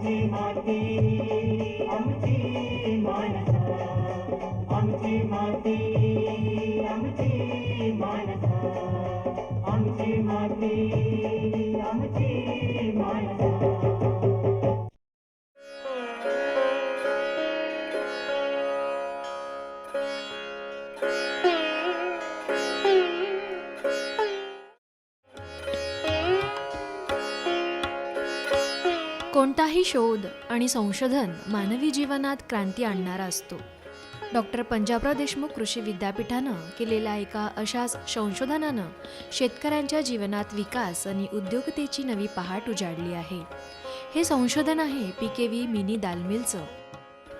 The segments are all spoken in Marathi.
आमची माती आमची मानसा आमची माती आमची मानसा आमची माती आमची काही शोध आणि संशोधन मानवी जीवनात क्रांती आणणारा असतो. डॉक्टर पंजाबराव देशमुख कृषी विद्यापीठानं केलेल्या एका अशाच संशोधनानं शेतकऱ्यांच्या जीवनात विकास आणि उद्योगतेची नवी पहाट उजाडली आहे. हे संशोधन आहे पी के व्ही मिनी दालमिलचं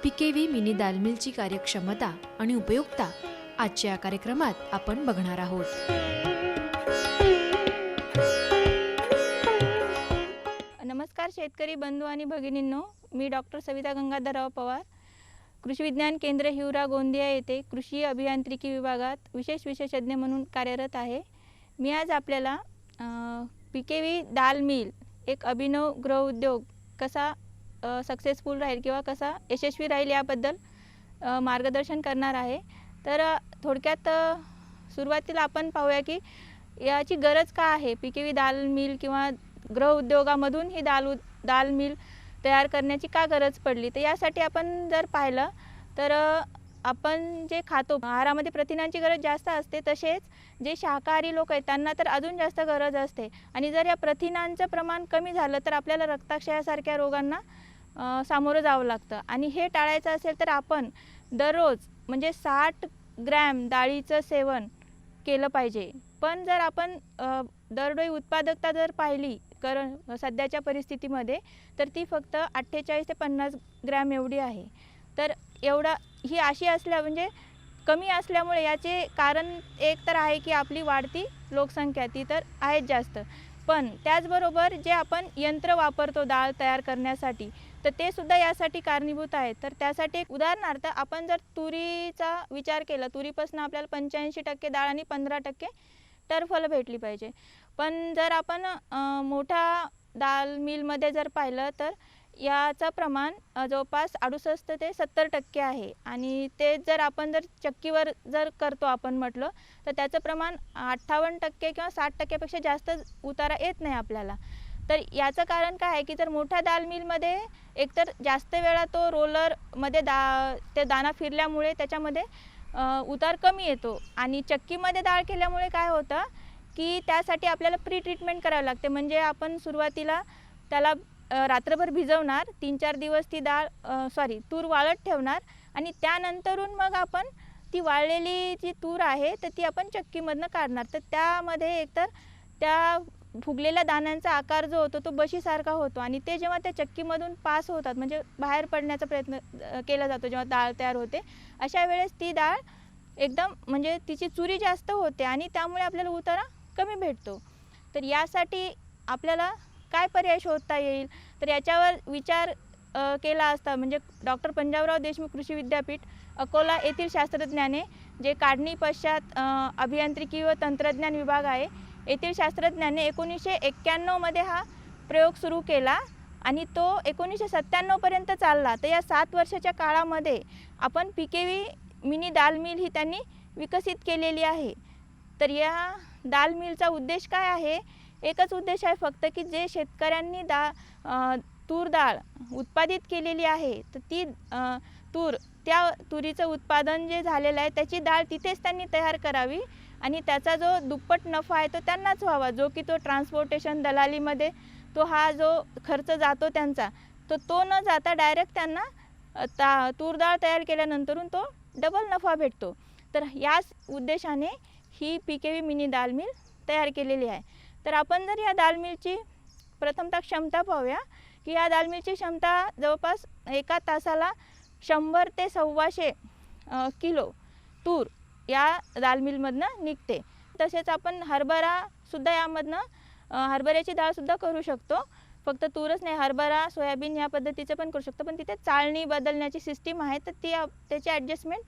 पी मिनी दालमिलची कार्यक्षमता आणि उपयुक्तता आजच्या या कार्यक्रमात आपण बघणार आहोत. नमस्कार शेतकरी बंधू आणि भगिनींनो मी डॉक्टर सविता गंगाधरराव पवार. कृषी विज्ञान केंद्र हिवरा गोंदिया येथे कृषी अभियांत्रिकी विभागात विशेष विशेषज्ञ म्हणून कार्यरत आहे. मी आज आपल्याला P K V dal mill एक अभिनव गृहउद्योग कसा सक्सेसफुल राहील किंवा कसा यशस्वी राहील याबद्दल मार्गदर्शन करणार आहे. तर थोडक्यात सुरुवातीला आपण पाहूया की याची गरज का आहे? पी के व्ही दाल मिल किंवा गृहउद्योगामधून ही दाल उद दाल मिल तयार करण्याची का गरज पडली? तर यासाठी आपण जर पाहिलं तर आपण जे खातो आहारामध्ये प्रथिनांची गरज जास्त असते तसेच जे शाकाहारी लोक आहेत त्यांना तर अजून जास्त गरज असते. आणि जर या प्रथिनांचं प्रमाण कमी झालं तर आपल्याला रक्ताक्षयासारख्या रोगांना सामोरं जावं लागतं. आणि हे टाळायचं असेल तर आपण दररोज म्हणजे साठ ग्रॅम डाळीचं सेवन केलं पाहिजे. पण जर आपण दरडोई उत्पादकता जर पाहिली कर सध्याच्या परिस्थितीमध्ये तर ती फक्त अठ्ठेचाळीस ते पन्नास ग्रॅम एवढी आहे. तर एवढा ही अशी असल्या म्हणजे कमी असल्यामुळे याचे कारण एक तर आहे की आपली वाढती लोकसंख्या ती तर आहेच जास्त. पण त्याचबरोबर जे आपण यंत्र वापरतो डाळ तयार करण्यासाठी तर ते सुद्धा यासाठी कारणीभूत आहेत तर त्यासाठी एक उदाहरणार्थ आपण जर तुरीचा विचार केला तुरीपासून आपल्याला पंच्याऐंशी टक्के डाळ आणि पंधरा टक्के टरफलं भेटली पाहिजे. पण जर आपण मोठा मोठ्या मिलमध्ये जर पाहिलं तर याचं प्रमाण जवळपास अडुसष्ट ते सत्तर टक्के आहे. आणि ते जर आपण जर चक्कीवर जर करतो आपण म्हटलं तर त्याचं प्रमाण अठ्ठावन्न टक्के किंवा साठ टक्क्यापेक्षा जास्त उतारा येत नाही आपल्याला. तर याचं कारण काय आहे की जर मोठ्या दाल मिलमध्ये एकतर जास्त वेळा तो रोलरमध्ये दा ते दाना फिरल्यामुळे त्याच्यामध्ये उतार कमी येतो. आणि चक्कीमध्ये डाळ केल्यामुळे काय होतं की त्यासाठी आपल्याला प्री ट्रीटमेंट करावी लागते. म्हणजे आपण सुरुवातीला त्याला रात्रभर भिजवणार तीन चार दिवस ती डाळ सॉरी तूर वाळत ठेवणार आणि त्यानंतरून मग आपण ती वाळलेली जी तूर आहे तर ती आपण चक्कीमधनं काढणार. तर त्यामध्ये एकतर त्या फुगलेल्या दाण्यांचा आकार जो होतो तो बशीसारखा होतो आणि ते जेव्हा त्या चक्कीमधून पास होतात म्हणजे बाहेर पडण्याचा प्रयत्न केला जातो जेव्हा डाळ तयार होते अशा वेळेस ती डाळ एकदम म्हणजे तिची चुरी जास्त होते आणि त्यामुळे आपल्याला उतारा कमी भेटतो. तर यासाठी आपल्याला काय पर्याय शोधता येईल? तर याच्यावर विचार केला असता म्हणजे डॉक्टर पंजाबराव देशमुख कृषी विद्यापीठ अकोला येथील शास्त्रज्ञाने जे काढणी पश्चात अभियांत्रिकी व तंत्रज्ञान विभाग आहे येथील शास्त्रज्ञांनी एकोणीसशे एक्क्याण्णवमध्ये हा प्रयोग सुरू केला आणि तो एकोणीसशे सत्त्याण्णवपर्यंत चालला. तर या सात वर्षाच्या काळामध्ये आपण P K V mini dal mill ही त्यांनी विकसित केलेली आहे. तर या दाल मिलचा उद्देश काय आहे? एकच उद्देश आहे फक्त की जे शेतकऱ्यांनी दा तूर डाळ उत्पादित केलेली आहे तर ती तूर त्या तुरीचं उत्पादन जे झालेलं आहे त्याची डाळ तिथेच त्यांनी तयार करावी. आणि त्याचा जो दुप्पट नफा आहे तो त्यांनाच व्हावा. जो की तो ट्रान्सपोर्टेशन दलालीमध्ये तो हा जो खर्च जातो त्यांचा तो तो न जाता डायरेक्ट त्यांना ता तूर डाळ तयार केल्यानंतरून तो डबल नफा भेटतो. तर याच उद्देशाने ही P K V mini dal mill तयार केलेली आहे. तर आपण जर या दाल मिलची प्रथमतः क्षमता पाहूया की या दाल मिलची क्षमता जवळपास एका तासाला शंभर ते सव्वाशे किलो तूर या दाल मिलमधनं निघते. तसेच आपण हरभरासुद्धा यामधनं हरभऱ्याची डाळसुद्धा करू शकतो. फक्त तूरच नाही हरभरा सोयाबीन या पद्धतीचं पण करू शकतो. पण तिथे चाळणी बदलण्याची सिस्टीम आहे तर ती त्याची ॲडजस्टमेंट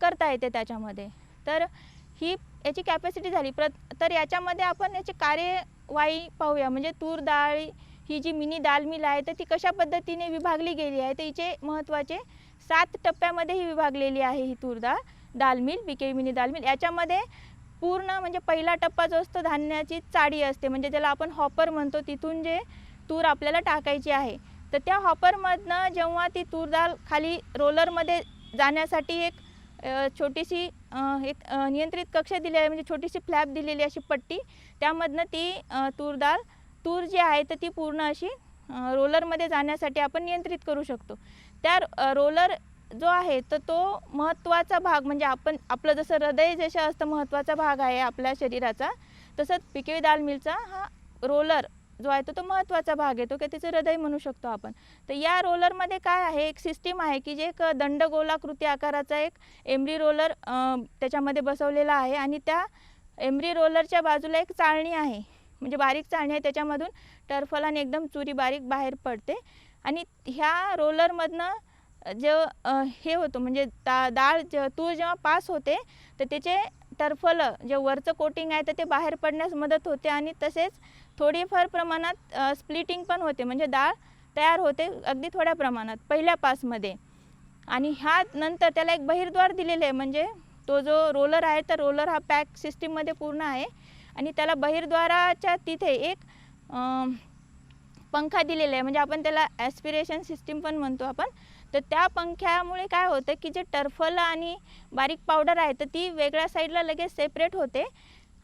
करता येते त्याच्यामध्ये. तर ही याची कॅपॅसिटी झाली. प्र तर याच्यामध्ये आपण याची कार्यवाही पाहूया. म्हणजे तूर डाळ ही जी मिनी दाल मिल आहे तर ती कशा पद्धतीने विभागली गेली आहे? तर हिचे महत्त्वाचे सात टप्प्यामध्ये ही विभागलेली आहे ही तूर डाळ. Dal mill B K mini dal mill. याच्यामध्ये पूर्ण म्हणजे पहिला टप्पा जो असतो धान्याची चाळी असते म्हणजे ज्याला आपण हॉपर म्हणतो तिथून जे तूर आपल्याला टाकायची आहे. तर त्या हॉपरमधनं जेव्हा ती तूर दाल खाली रोलरमध्ये जाण्यासाठी एक छोटीशी एक नियंत्रित कक्ष दिली आहे म्हणजे छोटीशी फ्लॅप दिलेली अशी पट्टी त्यामधनं ती तूर दाल तूर जी आहे तर ती पूर्ण अशी रोलरमध्ये जाण्यासाठी आपण नियंत्रित करू शकतो. त्या रोलर जो आहे तर तो महत्त्वाचा भाग म्हणजे आपण आपलं जसं हृदय जसं असतं महत्त्वाचा भाग आहे आपल्या शरीराचा तसंच पिकेवी दाल मिलचा हा रोलर जो आहे तो तो महत्त्वाचा भाग आहे. तो की त्याचं हृदय म्हणू शकतो आपण. तर या रोलरमध्ये काय आहे एक सिस्टीम आहे की जे एक दंडगोलाकृती आकाराचा एक एमरी रोलर त्याच्यामध्ये बसवलेला आहे आणि त्या एमरी रोलरच्या बाजूला एक चाळणी आहे. म्हणजे बारीक चाळणी आहे त्याच्यामधून टर्फलान एकदम चुरी बारीक बाहेर पडते. आणि ह्या रोलरमधनं जे हे होतो म्हणजे ता डाळ जे तूर जेव्हा पास होते तर त्याचे टर्फलं जे वरचं कोटिंग आहे तर ते बाहेर पडण्यास मदत होते आणि तसेच थोडीफार प्रमाणात स्प्लिटिंग पण होते. म्हणजे डाळ तयार होते अगदी थोड्या प्रमाणात पहिल्या पासमध्ये. आणि ह्या नंतर त्याला एक बहिर्द्वार दिलेलं आहे. म्हणजे तो जो रोलर आहे तर रोलर हा पॅक सिस्टीममध्ये पूर्ण आहे. आणि त्याला बहिर्द्वाराच्या तिथे एक पंखा दिलेला आहे. म्हणजे आपण त्याला ॲस्पिरेशन सिस्टीम पण म्हणतो आपण. तर त्या पंख्यामुळे काय होतं की जे टर्फल आणि बारीक पावडर आहे तर ती वेगळ्या साईडला लगेच सेपरेट होते.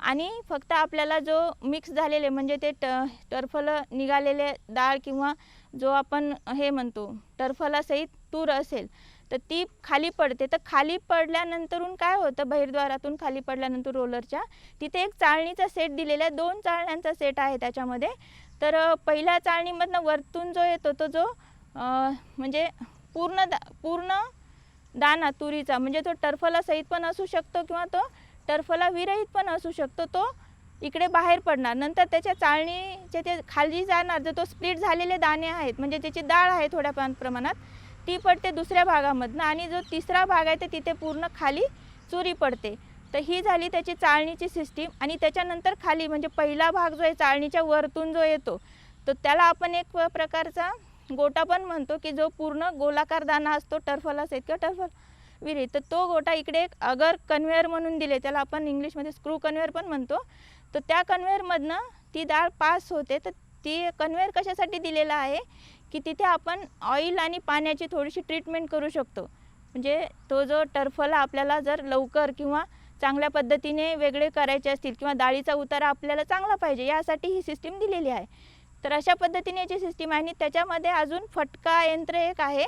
आणि फक्त आपल्याला जो मिक्स झालेले म्हणजे ते ट टर्फल निघालेले डाळ किंवा जो आपण हे म्हणतो टर्फलासहित तूर असेल तर ती खाली पडते. तर खाली पडल्यानंतरून काय होतं बहिर्द्वारातून खाली पडल्यानंतर रोलरच्या तिथे एक चाळणीचा सेट दिलेला आहे दोन चाळण्यांचा सेट आहे त्याच्यामध्ये. तर पहिल्या चाळणीमधनं वरतून जो येतो तो जो म्हणजे पूर्ण दा पूर्ण दाना तुरीचा. म्हणजे तो टर्फला सहित पण असू शकतो किंवा तो टर्फला विरहित पण असू शकतो तो इकडे बाहेर पडणार. नंतर त्याच्या चाळणीचे ते खाली जाणार जर तो स्प्लिट झालेले दाणे आहेत म्हणजे त्याची डाळ आहे थोड्या प्रमाणात ती पडते दुसऱ्या भागामधनं आणि जो तिसरा भाग आहे ते तिथे पूर्ण खाली चुरी पडते. तर ही झाली त्याची चाळणीची सिस्टीम आणि त्याच्यानंतर खाली म्हणजे पहिला भाग जो आहे चाळणीच्या वरतून जो येतो तर त्याला आपण एक प्रकारचा गोटा पण म्हणतो की जो पूर्ण गोलाकार दाना असतो टर्फला असेल किंवा टर्फल विहिरीत तर तो गोटा इकडे एक अगर कन्व्हेअर म्हणून दिले त्याला आपण इंग्लिशमध्ये स्क्रू कन्व्हेअर पण म्हणतो. तर त्या कन्व्हेअरमधनं ती डाळ पास होते तर ती कन्व्हेअर कशासाठी दिलेला आहे की तिथे आपण ऑइल आणि पाण्याची थोडीशी ट्रीटमेंट करू शकतो. म्हणजे तो जो टर्फला आपल्याला जर लवकर किंवा चांगल्या पद्धतीने वेगळे करायचे असतील किंवा डाळीचा उतारा आपल्याला चांगला पाहिजे यासाठी ही सिस्टीम दिलेली आहे. तर अशा पद्धतीने याची सिस्टीम आहे. आणि त्याच्यामध्ये अजून फटका यंत्र एक आहे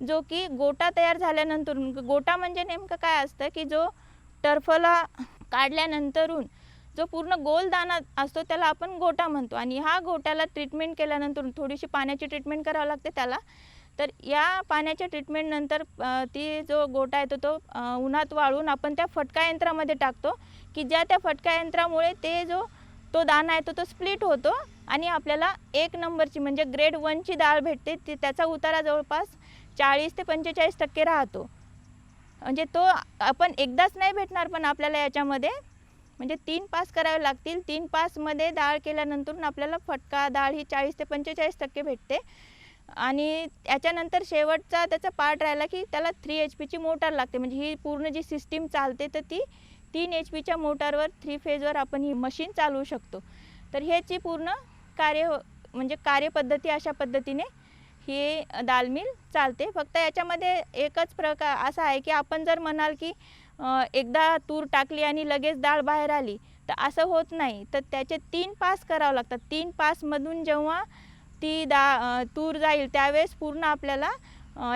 जो की गोटा तयार झाल्यानंतर गोटा म्हणजे नेमकं काय असतं की जो टर्फला काढल्यानंतरून जो पूर्ण गोल दाना असतो त्याला आपण गोटा म्हणतो. आणि ह्या गोट्याला ट्रीटमेंट केल्यानंतर थोडीशी पाण्याची ट्रीटमेंट करावं लागते त्याला. तर या पाण्याच्या ट्रीटमेंटनंतर ती जो गोटा येतो तो उन्हात वाळून आपण त्या फटका यंत्रामध्ये टाकतो की ज्या त्या फटका यंत्रामुळे ते जो तो दाना आहे तो तो स्प्लिट होतो आणि आपल्याला एक नंबरची म्हणजे ग्रेड वनची डाळ भेटते ती त्याचा उतारा जवळपास चाळीस ते पंचेचाळीस टक्के राहतो. म्हणजे तो आपण एकदाच नाही भेटणार पण आपल्याला याच्यामध्ये म्हणजे तीन पास करावे लागतील. तीन पासमध्ये डाळ केल्यानंतर आपल्याला फटका डाळ ही चाळीस ते पंचेचाळीस टक्के भेटते. आणि याच्यानंतर शेवटचा त्याचा पार्ट राहिला की त्याला थ्री एच पीची मोटार लागते. म्हणजे ही पूर्ण जी सिस्टीम चालते तर ती तीन एच पीच्या मोटारवर थ्री फेजवर आपण ही मशीन चालवू शकतो. तर ह्याची पूर्ण कार्य म्हणजे कार्यपद्धती अशा पद्धतीने ही दालमिल चालते. फक्त याच्यामध्ये एकच प्रकार असा आहे की आपण जर म्हणाल की एकदा तूर टाकली आणि लगेच डाळ बाहेर आली तर असं होत नाही. तर त्याचे तीन पास करावं लागतात. तीन पासमधून जेव्हा ती दा तूर जाईल त्यावेळेस पूर्ण आपल्याला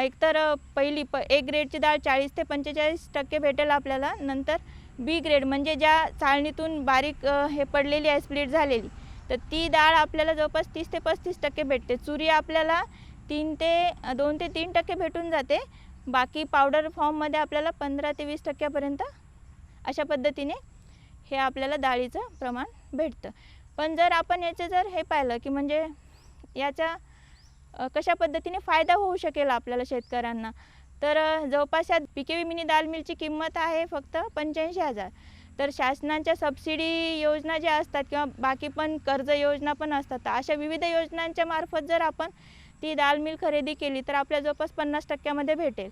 एकतर पहिली प एक ग्रेडची डाळ चाळीस ते पंचेचाळीस टक्के भेटेल आपल्याला. नंतर बी ग्रेड म्हणजे ज्या चाळणीतून बारीक हे पडलेली आहे स्प्लिट झालेली तर ती डाळ आपल्याला जवळपास तीस ते पस्तीस टक्के भेटते. चुरी आपल्याला तीन ते दोन ते तीन टक्के भेटून जाते. बाकी पावडर फॉर्ममध्ये आपल्याला पंधरा ते वीस टक्क्यापर्यंत अशा पद्धतीने हे आपल्याला डाळीचं प्रमाण भेटतं. पण जर आपण याचे जर हे पाहिलं की म्हणजे याचा कशा पद्धतीने फायदा होऊ शकेल आपल्याला शेतकऱ्यांना तर जवळपास या पिके विमिनी मिनी दाल मिलची किंमत आहे फक्त पंच्याऐंशी हजार. तर शासनाच्या सबसिडी योजना ज्या असतात किंवा बाकी पण कर्ज योजना पण असतात तर अशा विविध योजनांच्या मार्फत जर आपण ती दाल मिल खरेदी केली तर आपल्या जवळपास पन्नास टक्क्यामध्ये भेटेल.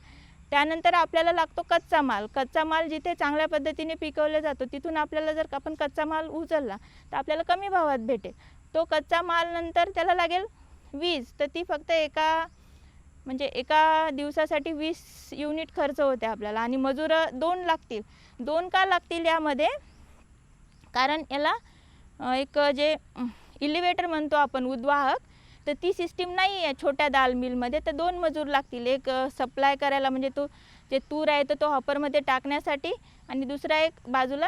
त्यानंतर आपल्याला लागतो कच्चा माल. कच्चा माल जिथे चांगल्या पद्धतीने पिकवला जातो तिथून आपल्याला जर आपण कच्चा माल उचलला तर आपल्याला कमी भावात भेटेल. तो कच्चा माल नंतर त्याला लागेल वीज तर ती फक्त एका म्हणजे एका दिवसासाठी वीस युनिट खर्च होते आपल्याला. आणि मजूर दोन लागतील. दोन का लागतील यामध्ये? कारण याला एक जे इलिव्हेटर म्हणतो आपण उद्वाहक तर ती सिस्टीम नाही आहे छोट्या दाल मिलमध्ये. तर दोन मजूर लागतील. एक सप्लाय करायला म्हणजे तो जे तूर आहे तर तो हॉपरमध्ये टाकण्यासाठी आणि दुसरा एक बाजूला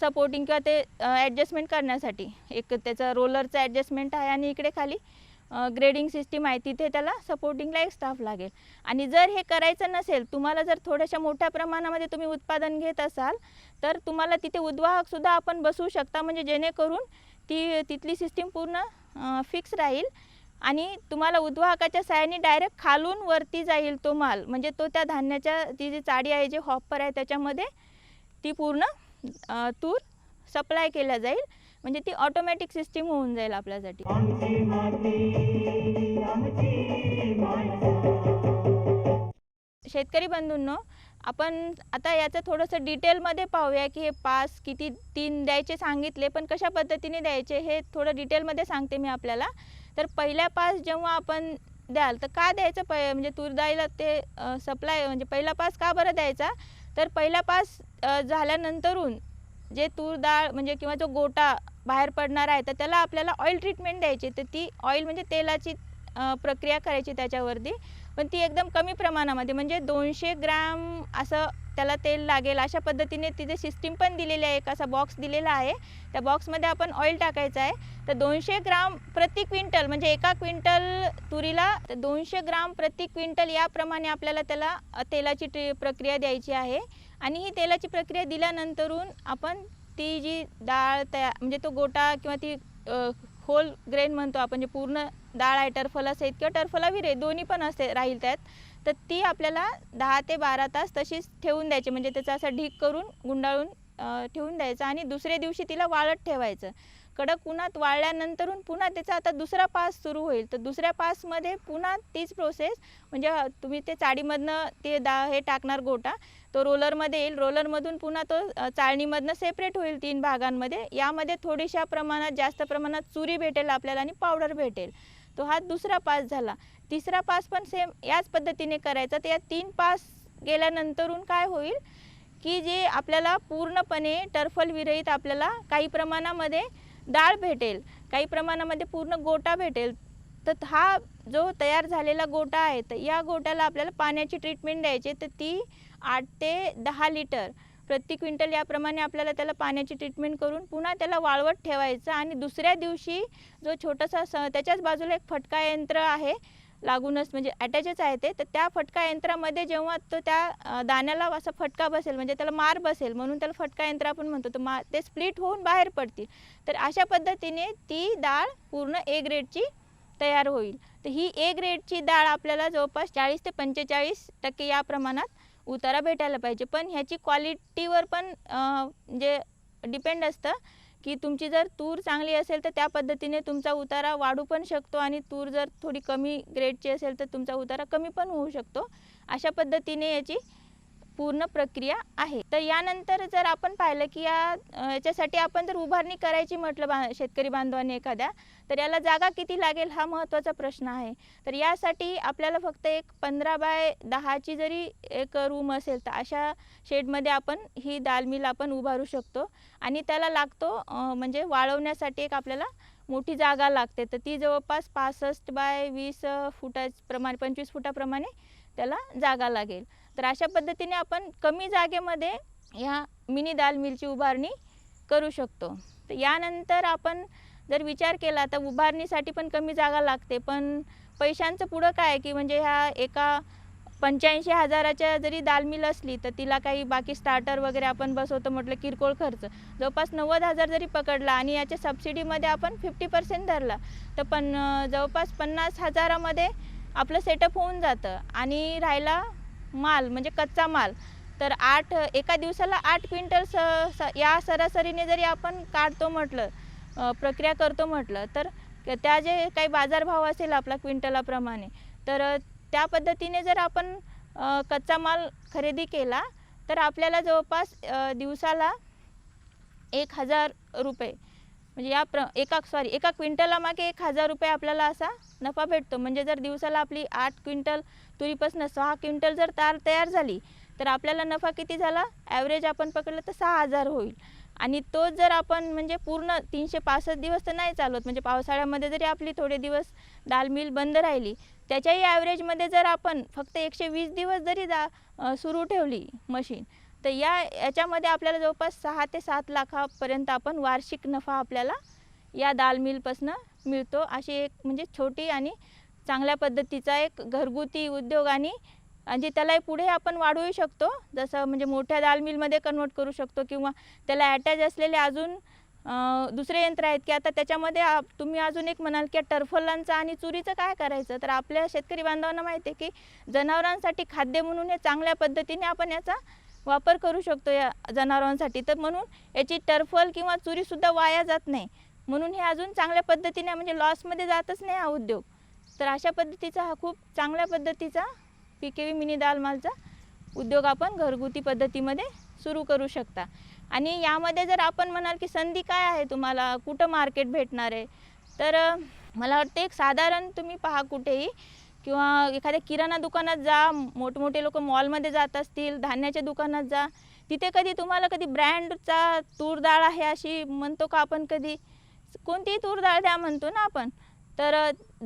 सपोर्टिंग किंवा ते ॲडजस्टमेंट करण्यासाठी. एक त्याचा रोलरचं ॲडजस्टमेंट आहे आणि इकडे खाली ग्रेडिंग सिस्टीम आहे तिथे त्याला सपोर्टिंगला एक स्टाफ लागेल. आणि जर हे करायचं नसेल तुम्हाला जर थोड्याशा मोठ्या प्रमाणामध्ये तुम्ही उत्पादन घेत असाल तर तुम्हाला तिथे उद्वाहकसुद्धा आपण बसवू शकता म्हणजे जेणेकरून ती तिथली सिस्टीम पूर्ण फिक्स राहील. आणि तुम्हाला उद्वाहकाच्या सहाय्याने डायरेक्ट खालून वरती जाईल तो माल. म्हणजे तो त्या धान्याच्या ती जी चाडी आहे जे हॉपर आहे त्याच्यामध्ये ती पूर्ण तूर सप्लाय केल्या जाईल. म्हणजे ती ऑटोमॅटिक सिस्टीम होऊन जाईल आपल्यासाठी. शेतकरी बंधूंनो आपण आता याचं थोडंसं डिटेलमध्ये पाहूया की हे पास किती तीन द्यायचे सांगितले पण कशा पद्धतीने द्यायचे हे थोडं डिटेलमध्ये सांगते मी आपल्याला. तर पहिल्या पास जेव्हा आपण द्याल तर का द्यायचं? प म्हणजे तूर डाळीला ते सप्लाय म्हणजे पहिला पास का बरं द्यायचा? तर पहिला पास झाल्यानंतरून जे तूर डाळ म्हणजे किंवा जो गोटा बाहेर पडणार आहे तर त्याला आपल्याला ऑइल ट्रीटमेंट द्यायची. तर ती ऑइल म्हणजे तेलाची प्रक्रिया करायची त्याच्यावरती. पण ती एकदम कमी प्रमाणामध्ये म्हणजे दोनशे ग्रॅम असं त्याला तेल लागेल. अशा पद्धतीने तिथे सिस्टीम पण दिलेली आहे एक असा बॉक्स दिलेला आहे. त्या बॉक्समध्ये आपण ऑइल टाकायचं आहे. तर दोनशे ग्राम प्रति क्विंटल म्हणजे एका क्विंटल तुरीला तर दोनशे ग्राम प्रति क्विंटल याप्रमाणे आपल्याला त्याला तेलाची टी प्रक्रिया द्यायची आहे. आणि ही तेलाची प्रक्रिया दिल्यानंतरून आपण ती जी डाळ तया म्हणजे तो गोटा किंवा ती होल ग्रेन म्हणतो आपण जे पूर्ण डाळ आहे टर्फल असेल किंवा टर्फला विरे दोन्ही पण असते राहील त्यात तर ती आपल्याला दहा ते बारा तास तशीच ठेवून द्यायची. म्हणजे त्याचा असा ढीक करून गुंडाळून ठेवून द्यायचं आणि दुसऱ्या दिवशी तिला वाळत ठेवायचं. कडक उन्हात वाळल्यानंतरून पुन्हा त्याचा आता दुसरा पास सुरू होईल. तर दुसऱ्या पासमध्ये पुन्हा तीच प्रोसेस म्हणजे तुम्ही ते चाळीमधनं ते दा हे टाकणार गोटा तो रोलरमध्ये येईल. रोलरमधून पुन्हा तो चाळणीमधनं सेपरेट होईल तीन भागांमध्ये. यामध्ये थोडीशा प्रमाणात जास्त प्रमाणात चुरी भेटेल आपल्याला आणि पावडर भेटेल. तो हा दुसरा पास झाला. तिसरा पास पण सेम याच पद्धतीने करायचा. तर या तीन पास गेल्यानंतरून काय होईल की जे आपल्याला पूर्णपणे टर्फल विरहित आपल्याला काही प्रमाणामध्ये डाळ भेटेल काही प्रमाणामध्ये पूर्ण गोटा भेटेल. तर हा जो तयार झालेला गोटा आहे तर या गोट्याला आपल्याला पाण्याची ट्रीटमेंट द्यायची तर ती आठ ते दहा लिटर. प्रति क्विंटल याप्रमाणे आपल्याला त्याला पाण्याची ट्रीटमेंट करून पुन्हा त्याला वाळवत ठेवायचं आणि दुसऱ्या दिवशी जो छोटासा स त्याच्याच बाजूला एक फटका यंत्र आहे लागूनच म्हणजे अटॅचच आहे ते तर त्या फटका यंत्रामध्ये जेव्हा तो त्या दाण्याला असा फटका बसेल म्हणजे त्याला मार बसेल म्हणून त्याला फटका यंत्र आपण म्हणतो तर मा ते स्प्लिट होऊन बाहेर पडतील. तर अशा पद्धतीने ती डाळ पूर्ण ए ग्रेडची तयार होईल. तर ही ए ग्रेडची डाळ आपल्याला जवळपास चाळीस ते पंचेचाळीस टक्के या प्रमाणात उतारा भेटायला पाहिजे. पण ह्याची क्वालिटीवर पण म्हणजे डिपेंड असतं की तुमची जर तूर चांगली असेल तर त्या पद्धतीने तुमचा उतारा वाढू पण शकतो आणि तूर जर थोडी कमी ग्रेडची असेल तर तुमचा उतारा कमी पण होऊ शकतो. अशा पद्धतीने याची पूर्ण प्रक्रिया आहे. तर यानंतर जर आपण पाहिलं की या याच्यासाठी आपण जर उभारणी करायची म्हटलं बा शेतकरी बांधवांनी एखाद्या तर याला जागा किती लागेल हा महत्त्वाचा प्रश्न आहे. तर यासाठी आपल्याला फक्त एक पंधरा बाय दहाची जरी एक रूम असेल तर अशा शेडमध्ये आपण ही दाल मिल आपण उभारू शकतो. आणि त्याला लागतो म्हणजे वाळवण्यासाठी एक आपल्याला मोठी जागा लागते. तर ती जवळपास पासष्ट बाय वीस फुटाप्रमाणे पंचवीस फुटाप्रमाणे त्याला जागा लागेल. तर अशा पद्धतीने आपण कमी जागेमध्ये ह्या मिनी दाल मिलची उभारणी करू शकतो. तर यानंतर आपण जर विचार केला तर उभारणीसाठी पण कमी जागा लागते पण पैशांचं पुढं काय आहे की म्हणजे ह्या एका पंच्याऐंशी हजाराच्या जरी दाल मिल असली तर तिला काही बाकी स्टार्टर वगैरे आपण बसवतो म्हटलं किरकोळ खर्च. जवळपास नव्वद हजार जरी पकडला आणि याच्या सबसिडीमध्ये आपण फिफ्टी पर्सेंट धरला तर पण जवळपास पन्नास हजारामध्ये आपलं सेटअप होऊन जातं आणि राहिला माल म्हणजे कच्चा माल. तर आठ एका दिवसाला आठ क्विंटल स स या सरासरीने जरी आपण काढतो म्हटलं प्रक्रिया करतो म्हटलं तर क- त्या जे काही बाजारभाव असेल आपला क्विंटलाप्रमाणे तर त्या पद्धतीने जर आपण कच्चा माल खरेदी केला तर आपल्याला जवळपास दिवसाला एक हजार रुपये म्हणजे या प्र एका सॉरी एका क्विंटला मागे एक हजार रुपये आपल्याला असा नफा भेटतो. म्हणजे जर दिवसाला आपली आठ क्विंटल तुरीपासून सहा क्विंटल जर तार तयार झाली तर आपल्याला नफा किती झाला? ॲव्हरेज आपण पकडलं तर सहा हजार होईल. आणि तो जर आपण म्हणजे पूर्ण तीनशे पासष्ट दिवस तर नाही चालवत. म्हणजे पावसाळ्यामध्ये जरी आपली थोडे दिवस दाल मिल बंद राहिली त्याच्याही ॲव्हरेजमध्ये जर आपण फक्त एकशे वीस दिवस जरी दा सुरू ठेवली मशीन तर या याच्यामध्ये आपल्याला जवळपास सहा ते सात लाखापर्यंत आपण वार्षिक नफा आपल्याला या दाल मिलपासनं मिळतो. अशी एक म्हणजे छोटी आणि चांगल्या पद्धतीचा एक घरगुती उद्योग आणि म्हणजे त्यालाही पुढे आपण वाढवू शकतो. जसं म्हणजे मोठ्या दाल मिलमध्ये कन्वर्ट करू शकतो किंवा त्याला ॲटॅच असलेले अजून दुसरे यंत्र आहेत की आता त्याच्यामध्ये तुम्ही अजून एक म्हणाल की टर्फलांचं आणि चुरीचं काय करायचं? तर आपल्या शेतकरी बांधवांना माहिती आहे की जनावरांसाठी खाद्य म्हणून हे चांगल्या पद्धतीने आपण याचा वापर करू शकतो या जनावरांसाठी. तर म्हणून याची टर्फल किंवा चुरीसुद्धा वाया जात नाही. म्हणून हे अजून चांगल्या पद्धतीने म्हणजे लॉसमध्ये जातच नाही हा उद्योग. तर अशा पद्धतीचा हा खूप चांगल्या पद्धतीचा पी के व्ही मिनी दाल मालचा उद्योग आपण घरगुती पद्धतीमध्ये सुरू करू शकता. आणि यामध्ये जर आपण म्हणाल की संधी काय आहे तुम्हाला? कुठं मार्केट भेटणार आहे? तर मला वाटतं एक साधारण तुम्ही पहा कुठेही किंवा एखाद्या किराणा दुकानात जा मोठमोठे लोक मॉलमध्ये जात असतील धान्याच्या दुकानात जा. तिथे कधी तुम्हाला कधी ब्रँडचा तूर डाळ आहे अशी म्हणतो का आपण कधी? कोणतीही तूर डाळ द्या म्हणतो ना आपण. तर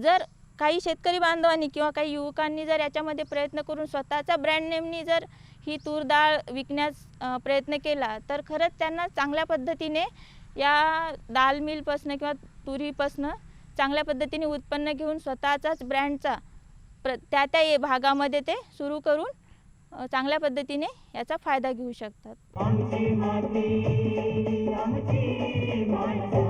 जर काही शेतकरी बांधवांनी किंवा काही युवकांनी जर याच्यामध्ये प्रयत्न करून स्वतःचा ब्रँड नेमनी जर ही तूर डाळ विकण्यास प्रयत्न केला तर खरंच त्यांना चांगल्या पद्धतीने या दाल मिलपासनं किंवा तुरीपासनं चांगल्या पद्धतीने उत्पन्न घेऊन स्वतःचाच ब्रँडचा प्र त्या त्या भागामध्ये ते सुरू करून चांगल्या पद्धतीने याचा फायदा घेऊ शकतात. आमची माती आमची माणसं.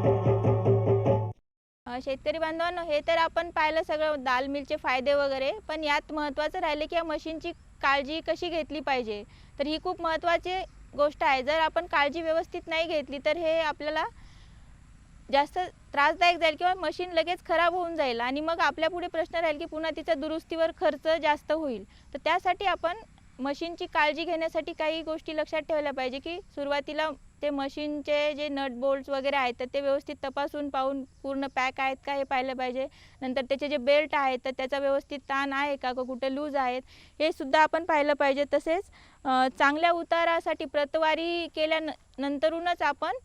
अ, शेतकरी बांधवांनो हे तर आपण पाहिलं सगळं दाल मिलचे फायदे वगैरे पण यात महत्त्वाचं राहिलं की या मशीनची काळजी कशी घेतली पाहिजे. तर ही खूप महत्त्वाची गोष्ट आहे. जर आपण काळजी व्यवस्थित नाही घेतली तर हे आपल्याला जास्त त्रासदायक जाईल किंवा मशीन लगेच खराब होऊन जाईल आणि मग आपल्या पुढे प्रश्न राहील की पुन्हा तिचा दुरुस्तीवर खर्च जास्त होईल. तर त्यासाठी आपण मशीनची काळजी घेण्यासाठी काही गोष्टी लक्षात ठेवल्या पाहिजे की सुरुवातीला ते मशीनचे जे नट बोल्ट्स वगैरे आहेत तर ते व्यवस्थित तपासून पाहून पूर्ण पॅक आहेत का हे पाहिलं पाहिजे. नंतर त्याचे जे बेल्ट आहेत तर त्याचा व्यवस्थित ताण आहे का कुठे लूज आहेत हे सुद्धा आपण पाहिलं पाहिजे. तसेच चांगल्या उतारासाठी प्रतवारी केल्या नंतरूनच आपण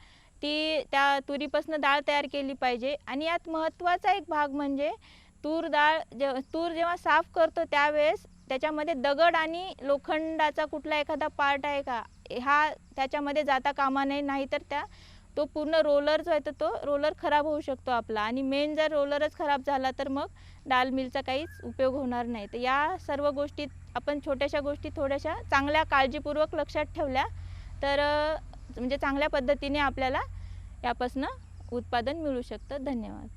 ती त्या तुरीपासून डाळ तयार केली पाहिजे. आणि यात महत्त्वाचा एक भाग म्हणजे तूर डाळ जे तूर जेव्हा साफ करतो त्यावेळेस त्याच्यामध्ये दगड आणि लोखंडाचा कुठला एखादा पार्ट आहे का हा त्याच्यामध्ये जाता कामा नये. नाहीतर त्या तो पूर्ण रोलर जो आहे तर तो रोलर खराब होऊ शकतो आपला. आणि मेन जर रोलरच खराब झाला तर मग डाल मिलचा काहीच उपयोग होणार नाही. तर या सर्व गोष्टी आपण छोट्याशा गोष्टी थोड्याशा चांगल्या काळजीपूर्वक लक्षात ठेवल्या. तर अ, म्हणजे चांगल्या पद्धतीने आपल्याला यापासनं उत्पादन मिळू शकतं. धन्यवाद.